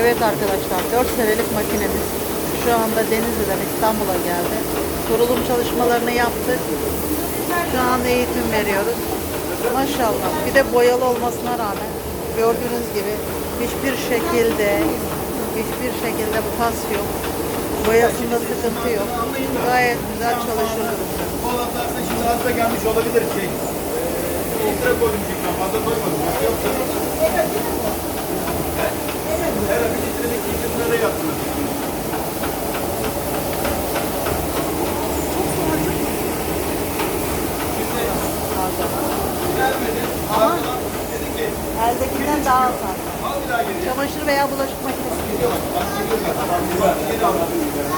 Evet arkadaşlar 4 senelik makinemiz şu anda Denizli'den İstanbul'a geldi. Kurulum çalışmalarını yaptık. Şu an eğitim veriyoruz. Maşallah. Bir de boyalı olmasına rağmen gördüğünüz gibi hiçbir şekilde hiçbir şekilde pas yok. Boyasında sıkıntı yok. Gayet güzel çalışıyor durumda. Bu alanlarda şimdi da gelmiş olabilir şey. Ultra koydum ben fazla koymadım. Yoksa her bir litrelik litrede de yaptım. Gelmedi. Ama Dedi ki eldekinden daha az. al bir daha geri. Çamaşır veya bulaşık makinesi. Geliyor bak. Bak geliyor bak. Geri al.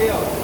해주세요.